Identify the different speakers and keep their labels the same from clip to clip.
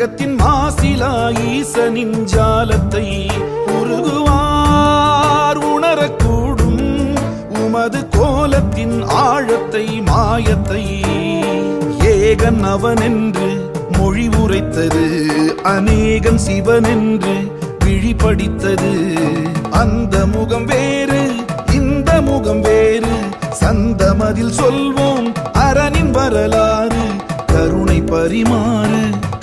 Speaker 1: உலகத்தின் மாசிலா ஈசனின் ஜாலத்தை உருகுவார் உணரக்கூடும் உமது கோலத்தின் ஆழத்தை மாயத்தை. ஏகன் அவனென்று மொழி உரைத்தது அநேகன் சிவனென்று விழிபடித்தது. அந்த முகம் வேறு இந்த முகம் வேறு. சந்தமதில் சொல்வோம் அரணின் வரலாறு கருணை பரிமாறு.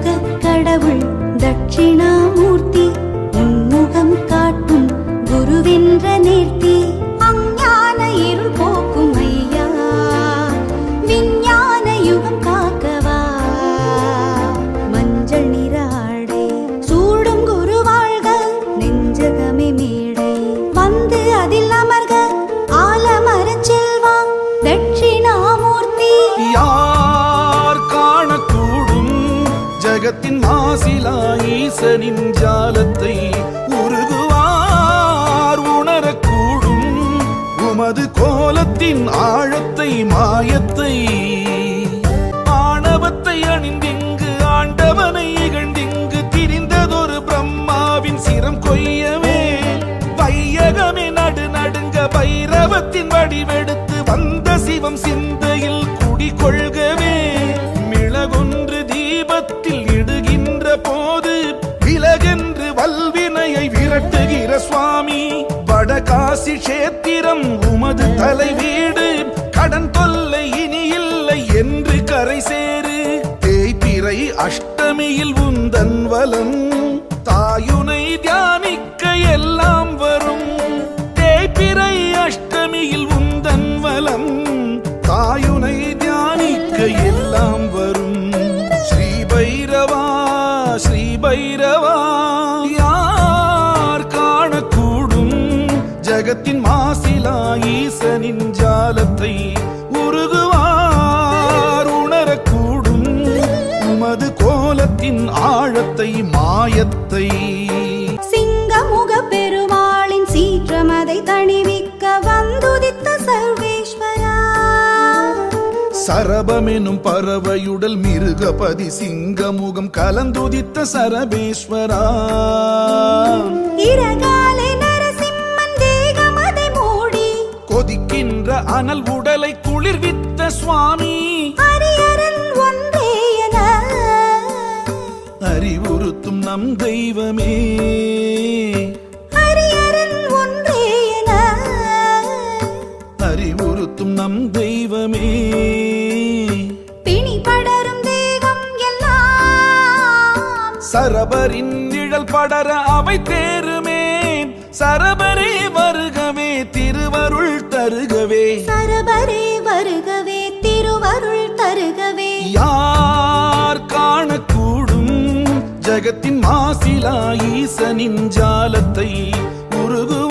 Speaker 2: தென்முகக் கடவுள் தட்சிணாமூர்த்தி உன்முகம் காட்டும் குருவென்ற நேர்த்தி.
Speaker 1: உலகத்தின் மாசிலா ஈசனின் ஜாலத்தை உருகுவார் உணரக்கூடும் உமது கோலத்தின் ஆழத்தை மாயத்தை. ஆணவத்தை அணிந்திங்கு ஆண்டவனை இகழ்ந்திங்கு திரிந்ததொரு பிரம்மாவின் சிரம் கொய்யவே. வையகமே நடு நடுங்க பைரவத்தின் வடிவெடுத்து வந்த சிவம் சிந்தையில் குடிகொள்கவே. காசி கஷேத்திரம் உமது தலை வீடு. கடன் தொல்லை இனி இல்லை என்று கரை சேரு தேய்பிறை அஷ்டமியில் உந்தன் வலம். தாயுனை தியானிக்க எல்லாம் வரும். தேய்பிறை அஷ்டமியில் உந்தன் வலம். தாயுனை தியானிக்க எல்லாம் வரும். ஸ்ரீ பைரவா ஸ்ரீ பைரவா மாயத்தை.
Speaker 2: சிங்கமுக பெருமாளின் சீற்றமதை தணிவிக்க வந்துதித்த சர்வேஸ்வரா.
Speaker 1: சரபமெனும் பறவையுடல் மிருகபதி சிங்கமுகம் கலந்துதித்த சரபேஸ்வரா.
Speaker 2: இரகாலை நரசிம்மன் தேகமதை மூடி
Speaker 1: கொதிக்கின்ற அனல் உடலை நம் தெய்வமே. அறிவுறுத்தும் நம் தெய்வமே.
Speaker 2: பிணி படரும் தேகம் எல்லாம்.
Speaker 1: சரபரின் நிழல் படர அவை தேருமே சரபரே வருகவே திருவருள் உலகத்தின் மாசிலா ஈசனின் ஜாலத்தை உருகுவார்